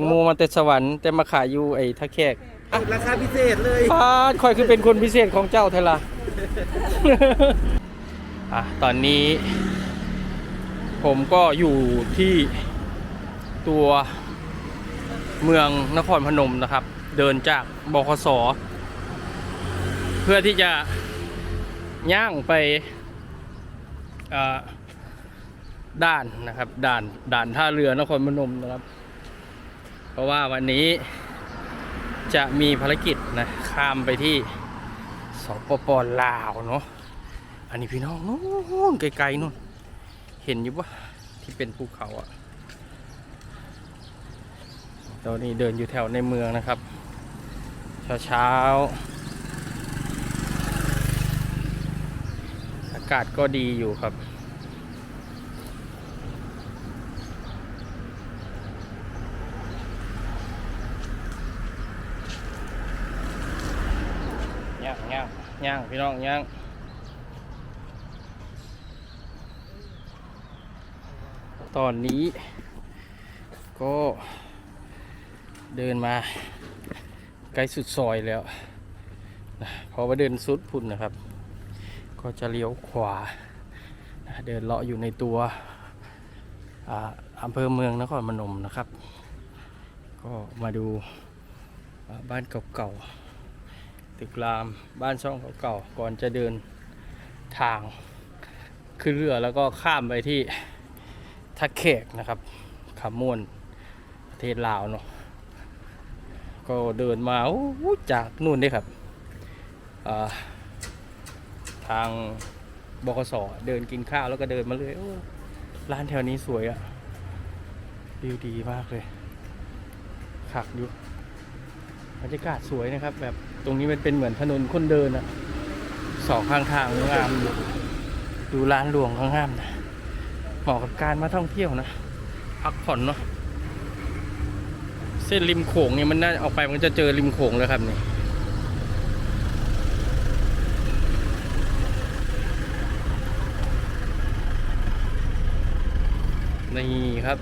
งโมมาแต่สวรรค์แต่มาขายอยู่ไอ้ท่าแขกราคาพิเศษเลยพาดคอยคือเป็นคนพิเศษของเจ้าเทล่ะอะตอนนี้ ผมก็อยู่ที่ตัวเมืองนครพนมนะครับ เดินจากบคสเพื่อที่จะย่างไปอ่าด่านนะครับด่านด่านท่าเรือนครพนมนะครับ เพราะว่าวันนี้จะมีภารกิจนะข้ามไปที่สปปลาวเนาะอันนี้พี่น้องนู้นไกลๆนู่นเห็นอยู่ปะที่เป็นภูเขาอะตอนนี้เดินอยู่แถวในเมืองนะครับ เช้าๆอากาศก็ดีอยู่ครับ ย่าง ย่างพี่น้องย่างตอนนี้ก็เดินมาใกล้สุดซอยแล้วพอมาเดินสุดพุ่นนะครับ ก็จะเลี้ยวขวา เดินเลาะอยู่ในตัวอำเภอเมืองนครพนมนะครับ ก็มาดูบ้านเก่าๆ ตึกราม บ้านช่องเก่าๆก่อนจะเดินทางขึ้นเรือแล้วก็ข้ามไปที่ทักแขกนะครับขามวนประเทศลาวเนาะก็เดินมาจากนู่นนี่ครับาทางบกสเดินกินข้าวแล้วก็เดินมาเลยร้านแถวนี้สวยอะวิวดีมากเลยขักอยู่ บรรยากาศสวยนะครับ แบบตรงนี้มันเป็นเหมือนถนนคนเดินอะสองข้างทางงามอยู่ดูร้านหลวงข้างงามนะเหมาะกับการมาท่องเที่ยวนะพักผ่อนเนาะเส้นริมโขงเนี่ยมันน่าออกไปมันจะเจอริมโขงแล้วครับนี่นี่ครับ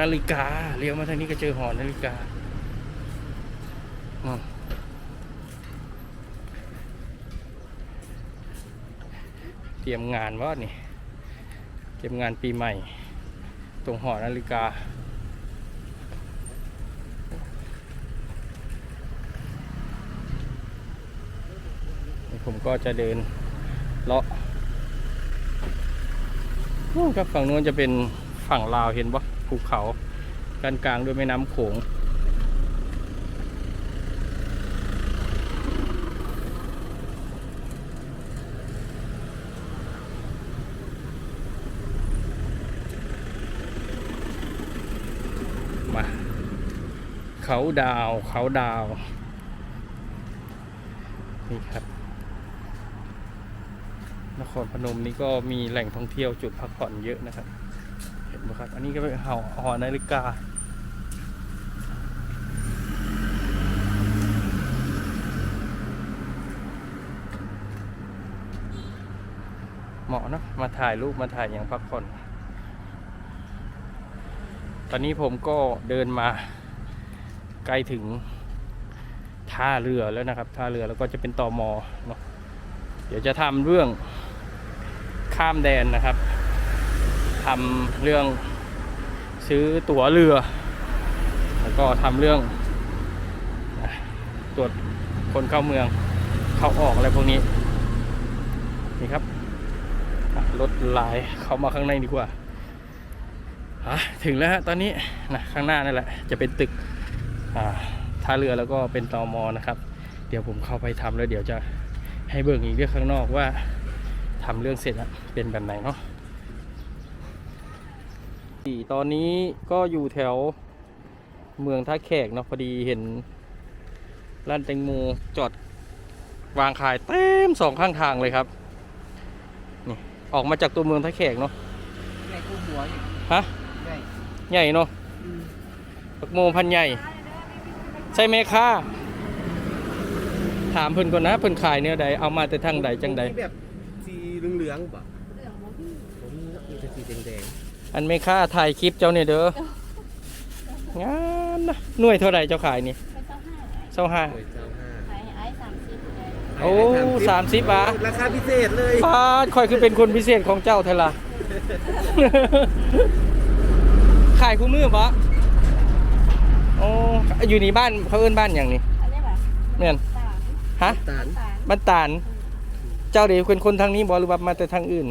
นาฬิกาเลี้ยวมาทางนี้ก็เจอหอนาฬิกาเตรียมงานว่านี่เตรียมงานปีใหม่ ตรงหอนาฬิกาผมก็จะเดินเลาะครับฝั่งนู้นจะเป็นฝั่งลาวเห็นปะ ภูเขากันกลางด้วยแม่น้ำโขงมาเขาดาวเขาดาว นี่ครับ นครพนมนี่ก็มีแหล่งท่องเที่ยวจุดพักผ่อนเยอะนะครับ นครับ อันนี้ก็เป็นหอหอนาฬิกา เหมาะเนะมาถ่ายรูปมาถ่ายอย่างพักผ่อน ตอนนี้ผมก็เดินมาใกล้ถึงท่าเรือแล้วนะครับ ท่าเรือแล้วก็จะเป็นตอมอเนาะเดี๋ยวจะทำเรื่องข้ามแดนนะครับ ทำเรื่องซื้อตั๋วเรือ แล้วก็ทำเรื่องตรวจคนเข้าเมืองเข้าออกอะไรพวกนี้ นี่ครับรถลายเข้ามาข้างในดีกว่าถึงแล้วฮะตอนนี้นะข้างหน้านั่นแหละ จะเป็นตึกท่าเรือแล้วก็เป็นตอมอนะครับ เดี๋ยวผมเข้าไปทำแล้วเดี๋ยวจะให้เบิ่งอีกเรื่องข้างนอกว่าทำเรื่องเสร็จแล้วเป็นแบบไหนเนาะ ตอนนี้ก็อยู่แถวเมืองท่าแขกเนาะพอดีเห็นร้านแตงโมจอดวางขายเต็มสองข้างทางเลยครับนี่ออกมาจากตัวเมืองท่าแขกเนาะใหญ่กูหัวอยู่ฮะใหญ่ใหญ่เนาะแตงโมพันธุ์ใหญ่ ใช่ไหมคะถามเพิ่นก่อนนะเพิ่นขายเนี่ยใดเอามาแต่ทางใดจังใดมีแบบสีเหลืองๆป่ะผมมีแต่สีแดง อันไม่ค่าถ่ายคลิปเจ้าเนี่ยเด้องานนะหน่วยเท่าไหร่เจ้าขายนี่เป็นเจ้าห้าเจ้าห้าหวยเจ้าห้าขายไอ้สามสิบเลยโอ้สามสิบอะราคาพิเศษเลยพาดคอยคือเป็นคนพิเศษของเจ้าเทล่ะขายคู่มือปะโอ้อยู่นี่บ้านเขาเอิ้นบ้านอย่างนี้อันนี้แบบแม่นสามฮะตาลสามบ้านตาลเจ้าเดี๋ยวเป็นคนทางนี้บอหรือว่ามาแต่ทางอื่น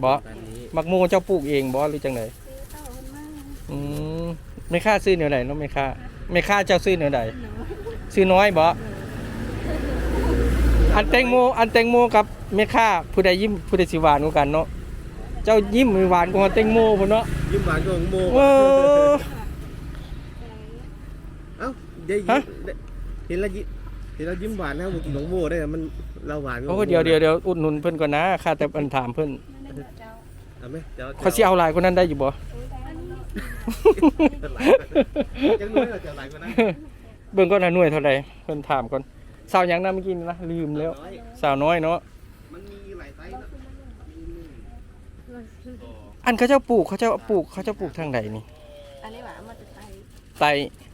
แม่นคนบ้านนี่เนี่ยบอตาลนี้มักโมเจ้าปลูกเองบอหรือจังไหนซื้อเต้าคนมากอืมไม่ค่าซื้อเหนือใดเนาะไม่ค่าไม่ค่าเจ้าซื้อเหนือใดหนูซื้อน้อยบออันแตงโมอันแตงโมกับไม่ค่าผู้ใดยิ้มผู้ใดสิหวานกว่ากันเนาะเจ้ายิ้มหวานกว่าแตงโมพุ่นเนาะยิ้มหวานของโมเออ เอ้าเดี๋ยวฮะยิ้มเห็นแล้วยิ้มเห็นแล้วยิ้มหวานนะผมกินของโมได้นะมันเราหวานกว่าโอ้ของโมเดี๋ยวเดี๋ยวเดี๋ยวอุดหนุนเพิ่นก่อนนะค่าแต่อันถามเพิ่นไม่ได้ เจ้าเอาไหมเดี๋ยวเขาสิเอาหลายคนนั้นได้อยู่บ่อุ้ยอันนี้ยังน้อยกว่าจะหลายกว่านั้นเบิ่งก่อนนะหน่วยเท่าใดเพิ่นถามก่อนสาวหยังนะเมื่อกี้นี่นะลืมแล้วน้อยสาวน้อยเนาะมันมีหลายไซส์นะมีหนึ่งสองอันเขาเจ้าปลูกเขาเจ้าปลูกเขาเจ้าปลูกทางใดนี่อันนี้หวานมาจากไทยไต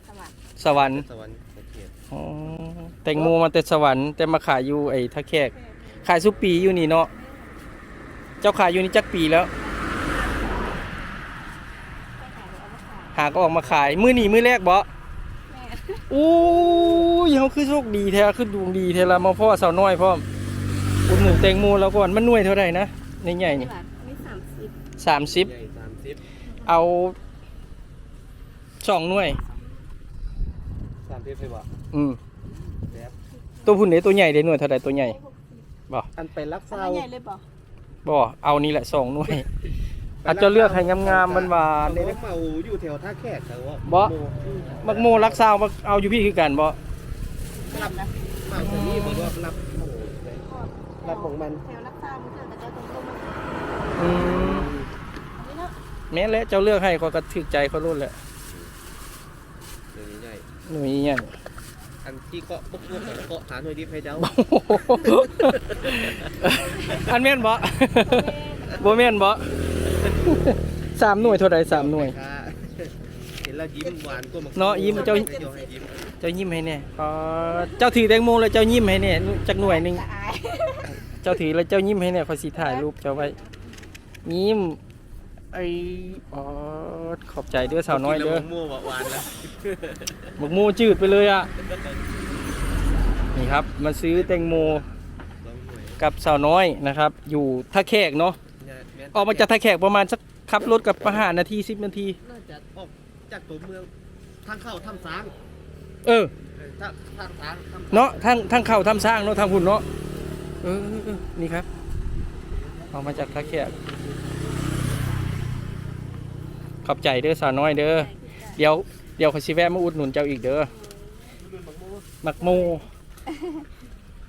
สวัสดิ์สวรรค์ สวรรค์โอเคอ๋อแตงโมมาแต่สวรรค์แต่มาขายอยู่ไอ้ท่าแขก ขายสุปีอยู่นี่เนาะ เจ้าขายอยู่นี่จักปีแล้วไปขายเอามาขายหาก็ออกมาขาย มื้อนี้มื้อแรกบ่แม่อู้ยเฮาคือโชคดีแท้คือดวงดีแท้ละมาพ่อสาวน้อยพร้อมอุดหนุนแตงโมแล้วก่อนมันหน่วยเท่าไหร่นะในใหญ่อันนี่นี้หวานอันนี้สามสิบสามสิบใหญ่สามสิบเอาสองหน่วยสามสิบใช่ปะอืมแบบตัวพุ่นเด้ตัวใหญ่เด้หน่วยเท่าใดตัวใหญ่บ่อันไปรักอันเศร้านี้ใหญ่เลยบอก บ่เอานี่แหละสองหน่วย อาจจะเลือกให้งามๆหวานๆเนี่นี่ยเมาอยู่แถวท่าแขกแต่ว่าบ่โมอืมมักโมรักซาวมักเอาอยู่พี่คือกันบ่รับนะเมาแต่นี่บอกว่ารับโอ้โหรับของมันแถวรักษามันเกิดแต่เจ้าตรงตรงมันอืมอันนี้เนาะแม้นแล้วเจ้าเลือกให้เขาก็ถึกใจเขารุ่นแหละเดี๋ยวนี้ใหญ่หน่วยใหญ่ อันที่เกาะปุ๊บปุ๊บเกาะหาหน่วยดิบให้เจ้า อันแม่นบ่บ่แม่นบ่สามหน่วยเท่าใดสามหน่วย เห็นแล้วยิ้มหวานก็มาเนาะยิ้มเจ้าให้ยิ้มเจ้ายิ้มให้แน่อ๋อเจ้าถือแตงโมแล้วเจ้ายิ้มให้แน่จักหน่วยหนึงละอายเจ้าถือแล้วเจ้ายิ้มให้แน่ขอยสิถ่ายรูปเจ้าไว้ยิ้ม ไอ้อ๋อขอบใจเด้อสาวน้อยเด้อกินแล้วมะม่วงหวานแล้วหมกโมจืดไปเลยอะ นี่ครับ มาซื้อแตงโมลองหน่วยกับสาวน้อยนะครับ อยู่ท่าแขกเนาะเนี่ยแนออกมาจากท่าแขกประมาณสักขับรถกับประหารนาทีสิบนาที น่าจะออกจากตัวเมืองทางเข้าถ้ำช้าง เออเออถ้าทางช้างถ้ำช้างเนาะทางทางเข้าทำสร้างเนาะทางหุ่นเนาะเออเออเออนี่ครับ ออกมาจากท่าแขก ขอบใจเด้อสาวน้อยเด้อเดี๋ยวเดี๋ยวเขาสิแวะมาอุดหนุนเจ้าอีกเด้อมักโม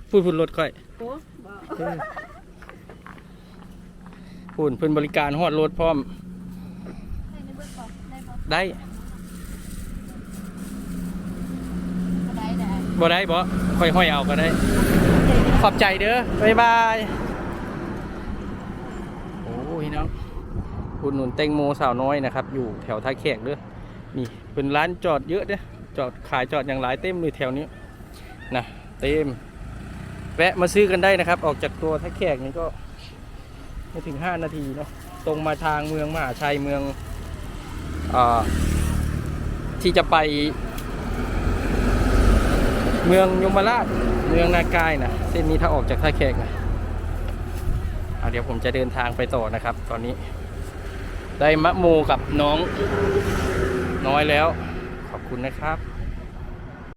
พูดพูดรถค่อยโอ้บอกเออพูดเพิ่นบริการฮอดรถพร้อมได้ในเบิร์บอกได้บอกได้ได้ได้บ่ได้บ่ค่อยห้อยเอาก็ได้ ขอบใจเด้อ บ๊ายบาย โอ้ยน้อง อุดหนุนแตงโมสาวน้อยนะครับ อยู่แถวท่าแขกเด้อนี่เป็นร้านจอดเยอะเด้อจอดขายจอดอย่างหลายเต็มเลยแถวนี้นะเต็มแวะมาซื้อกันได้นะครับ ออกจากตัวท่าแขกนี่ก็ไม่ถึง 5 นาทีเนาะตรงมาทางเมืองมหาชัยเมืองอาที่จะไป เมืองยมราชเมืองนากายนะเส้นนี้ถ้าออกจากท่าแขกนะอะเดี๋ยวผมจะเดินทางไปต่อนะครับ ตอนนี้ ได้มะมูกับน้องน้อยแล้ว ขอบคุณนะครับ